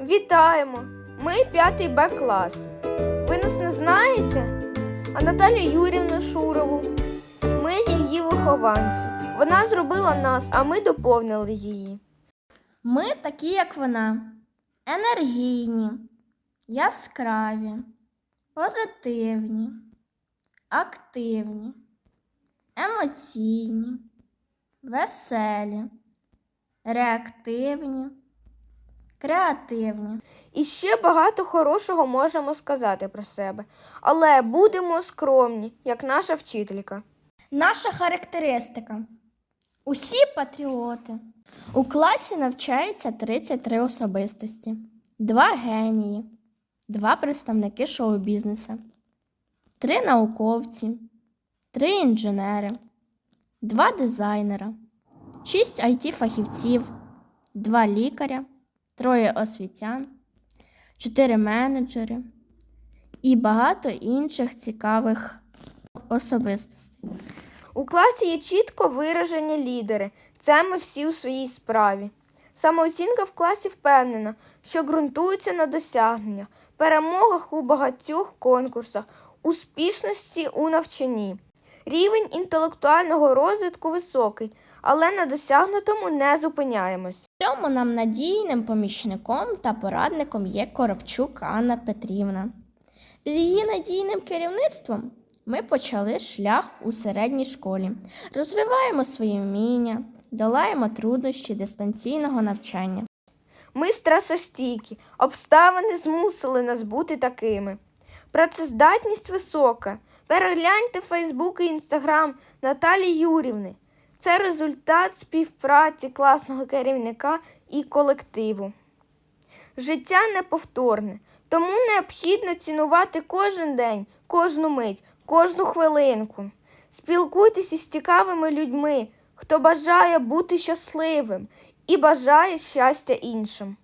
Вітаємо! Ми п'ятий Б клас. Ви нас не знаєте? А Наталію Юрівну Шурову. Ми її вихованці. Вона зробила нас, а ми доповнили її. Ми такі, як вона, енергійні, яскраві, позитивні, активні, емоційні, веселі, реактивні, креативні. І ще багато хорошого можемо сказати про себе. Але будемо скромні, як наша вчителька. Наша характеристика. Усі патріоти. У класі навчається 33 особистості, два генії, два представники шоу-бізнесу, три науковці, три інженери, два дизайнера, шість it фахівців два лікаря, троє освітян, чотири менеджери і багато інших цікавих особистостей. У класі є чітко виражені лідери. Це ми всі у своїй справі. Самооцінка в класі впевнена, що ґрунтується на досягненнях, перемогах у багатьох конкурсах, успішності у навчанні. Рівень інтелектуального розвитку високий, але на досягнутому не зупиняємось. Цьому нам надійним помічником та порадником є Коробчук Анна Петрівна. Під її надійним керівництвом ми почали шлях у середній школі, розвиваємо свої вміння, долаємо труднощі дистанційного навчання. Ми стресостійкі, обставини змусили нас бути такими. Працездатність висока. Перегляньте Фейсбук і Інстаграм Наталі Юрівни. Це результат співпраці класного керівника і колективу. Життя неповторне, тому необхідно цінувати кожен день, кожну мить, кожну хвилинку. Спілкуйтесь із цікавими людьми, хто бажає бути щасливим і бажає щастя іншим.